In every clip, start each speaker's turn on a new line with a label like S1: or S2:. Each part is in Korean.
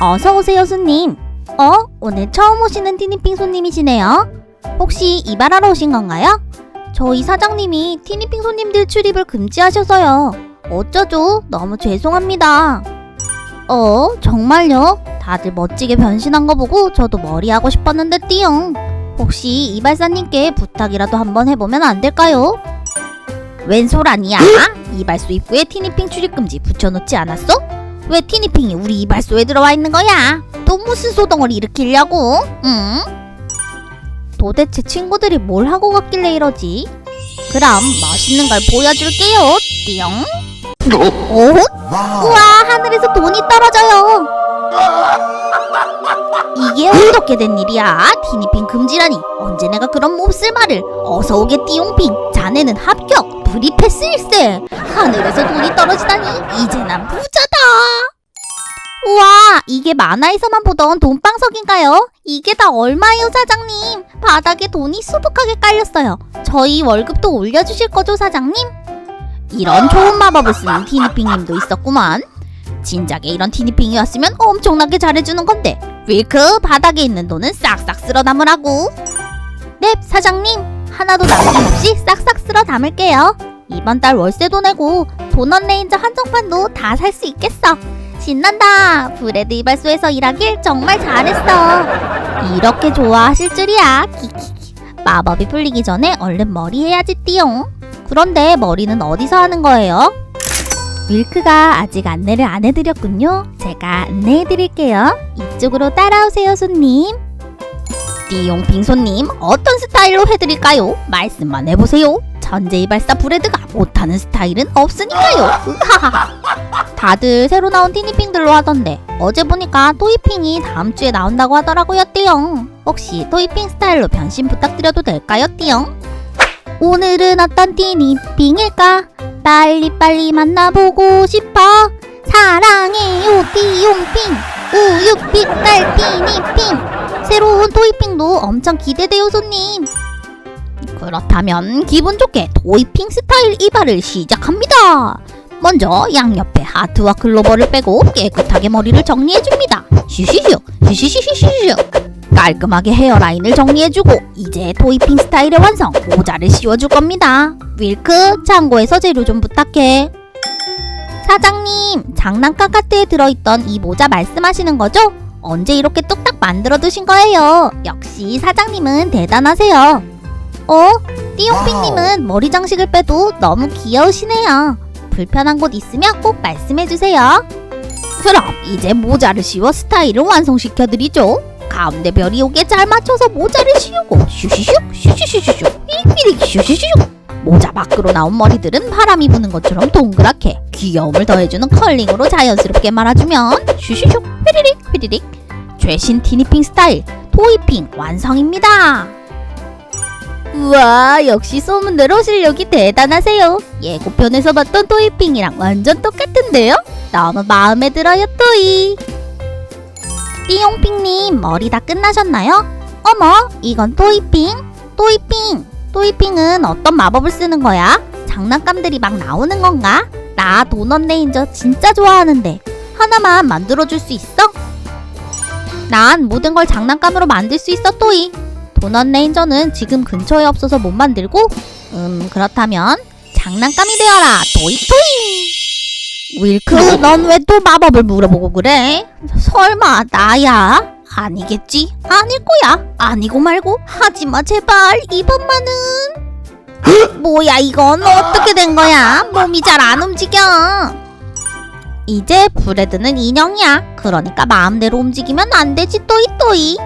S1: 어서 오세요, 손님. 어? 오늘 처음 오시는 티니핑 손님이시네요. 혹시 이발하러 오신 건가요? 저희 사장님이 티니핑 손님들 출입을 금지하셔서요. 어쩌죠? 너무 죄송합니다. 어, 정말요? 다들 멋지게 변신한 거 보고 저도 머리 하고 싶었는데 띠용. 혹시 이발사님께 부탁이라도 한번 해보면 안 될까요? 웬솔 아니야? 이발소 입구에 티니핑 출입금지 붙여놓지 않았어? 왜 티니핑이 우리 이발소에 들어와 있는 거야? 또 무슨 소동을 일으키려고? 응? 도대체 친구들이 뭘 하고 갔길래 이러지? 그럼 멋있는 걸 보여줄게요. 띠용. 오? 우와 하늘에서 돈이 떨어져요. 이게 어떻게 된 일이야? 티니핑 금지라니 언제 내가 그런 몹쓸 말을 어서 오게 띠용핑 자네는 합격 프리패스 일세 하늘에서 돈이 떨어지다니 이제 난 부자다 우와 이게 만화에서만 보던 돈방석인가요? 이게 다 얼마예요 사장님. 바닥에 돈이 수북하게 깔렸어요. 저희 월급도 올려주실 거죠 사장님? 이런 좋은 마법을 쓰는 티니핑님도 있었구만. 진작에 이런 티니핑이 왔으면 엄청나게 잘해주는 건데 왜그 바닥에 있는 돈은 싹싹 쓸어 담으라고? 네 사장님. 하나도 남김없이 싹싹 쓸어 담을게요. 이번 달 월세도 내고 도넛 레인저 한정판도 다 살 수 있겠어 신난다 브레드 이발소에서 일하길 정말 잘했어 이렇게 좋아하실 줄이야 키키키 마법이 풀리기 전에 얼른 머리 해야지 띠용 그런데 머리는 어디서 하는 거예요? 밀크가 아직 안내를 안 해드렸군요. 제가 안내해드릴게요. 이쪽으로 따라오세요, 손님. 띠용핑 손님, 어떤 스타일로 해드릴까요? 말씀만 해보세요. 전제 이발사 브레드가 못하는 스타일은 없으니까요. 다들 새로 나온 티니핑들로 하던데 어제 보니까 토이핑이 다음 주에 나온다고 하더라고요, 띠용. 혹시 토이핑 스타일로 변신 부탁드려도 될까요, 띠용? 오늘은 어떤 티니핑일까? 빨리빨리 만나보고 싶어 사랑해요 띠용핑 우유빛깔 티니핑 새로운 토이핑도 엄청 기대돼요 손님 그렇다면 기분 좋게 토이핑 스타일 이발을 시작합니다. 먼저 양옆에 하트와 클로버를 빼고 깨끗하게 머리를 정리해줍니다. 슈슈슈 슈슈슈슈슈 깔끔하게 헤어라인을 정리해주고 이제 토이핑 스타일의 완성 모자를 씌워줄 겁니다. 윌크 창고에서 재료 좀 부탁해. 사장님 장난감 카트에 들어있던 이 모자 말씀하시는 거죠? 언제 이렇게 뚝딱 만들어 두신 거예요? 역시 사장님은 대단하세요 어? 띠용핑님은 머리 장식을 빼도 너무 귀여우시네요. 불편한 곳 있으면 꼭 말씀해주세요. 그럼 이제 모자를 씌워 스타일을 완성시켜드리죠. 가운데 별이 오게 잘 맞춰서 모자를 씌우고 슈슈슉 슈슈슈슈슉 삐리릭 슈슈슈슉 모자 밖으로 나온 머리들은 바람이 부는 것처럼 동그랗게 귀여움을 더해주는 컬링으로 자연스럽게 말아주면 슈슈슉 삐리릭 삐리릭. 최신 티니핑 스타일 토이핑 완성입니다 우와 역시 소문대로 실력이 대단하세요 예고편에서 봤던 토이핑이랑 완전 똑같은데요? 너무 마음에 들어요 토이 띠용핑님 머리 다 끝나셨나요? 어머 이건 토이핑 토이핑 토이핑은 어떤 마법을 쓰는 거야? 장난감들이 막 나오는 건가? 나 도넛 레인저 진짜 좋아하는데 하나만 만들어줄 수 있어? 난 모든 걸 장난감으로 만들 수 있어 토이 도넛 레인저는 지금 근처에 없어서 못 만들고 음 그렇다면 장난감이 되어라 토이 토이 윌크 넌 왜 또 마법을 물어보고 그래? 설마 나야? 아니겠지? 아닐 거야. 아니고 말고 하지마 제발 이번만은. 뭐야 이건 어떻게 된 거야? 몸이 잘 안 움직여. 이제 브레드는 인형이야. 그러니까 마음대로 움직이면 안 되지 또이또이.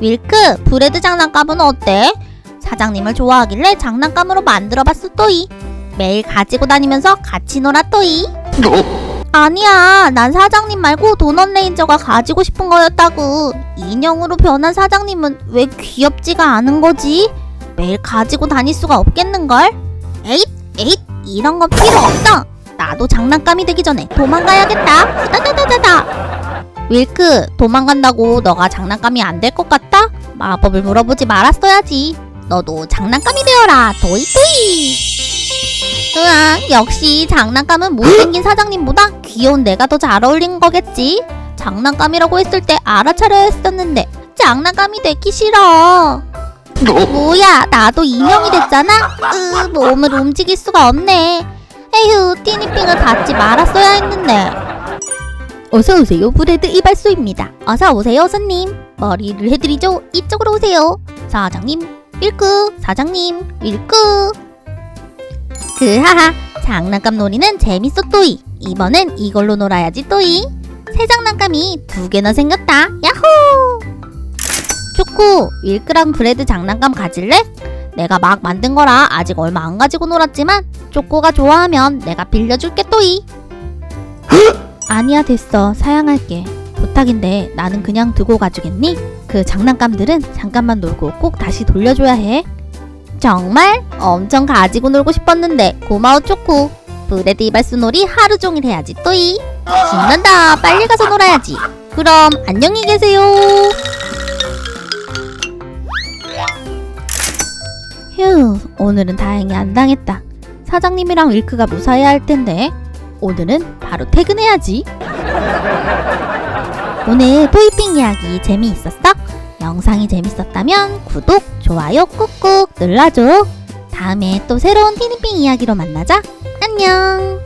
S1: 윌크 브레드 장난감은 어때? 사장님을 좋아하길래 장난감으로 만들어봤어 또이. 매일 가지고 다니면서 같이 놀아 또이. 아니야, 난 사장님 말고 도넛 레인저가 가지고 싶은 거였다고. 인형으로 변한 사장님은 왜 귀엽지가 않은 거지? 매일 가지고 다닐 수가 없겠는걸? 에잇, 에잇, 이런 건 필요 없어. 나도 장난감이 되기 전에 도망가야겠다. 따다다다다. 윌크, 도망간다고 너가 장난감이 안 될 것 같다? 마법을 물어보지 말았어야지. 너도 장난감이 되어라, 도이도이. 으아, 역시 장난감은 못생긴 사장님보다 귀여운 내가 더 잘 어울리는 거겠지. 장난감이라고 했을 때 알아차려야 했었는데 장난감이 되기 싫어. 뭐야, 나도 인형이 됐잖아? 으, 몸을 움직일 수가 없네. 에휴, 티니핑을 받지 말았어야 했는데. 어서 오세요, 브레드 이발소입니다. 어서 오세요, 손님. 머리를 해드리죠. 이쪽으로 오세요. 사장님, 밀크. 사장님, 밀크. 그하하, 장난감 놀이는 재밌어 또이. 이번엔 이걸로 놀아야지 또이. 새 장난감이 두 개나 생겼다. 야호! 초코, 윌크랑 브레드 장난감 가질래? 내가 막 만든 거라 아직 얼마 안 가지고 놀았지만 초코가 좋아하면 내가 빌려줄게 또이. 아니야 됐어 사양할게. 부탁인데 나는 그냥 두고 가주겠니? 그 장난감들은 잠깐만 놀고 꼭 다시 돌려줘야 해. 정말? 엄청 가지고 놀고 싶었는데 고마워 초코. 브레드 이발소 놀이 하루 종일 해야지 또이. 신난다 빨리 가서 놀아야지. 그럼 안녕히 계세요. 휴, 오늘은 다행히 안 당했다. 사장님이랑 윌크가 무사해야 할 텐데. 오늘은 바로 퇴근해야지. 오늘 토이핑 이야기 재미있었어? 영상이 재밌었다면 구독, 좋아요 꾹꾹 눌러줘. 다음에 또 새로운 티니핑 이야기로 만나자. 안녕.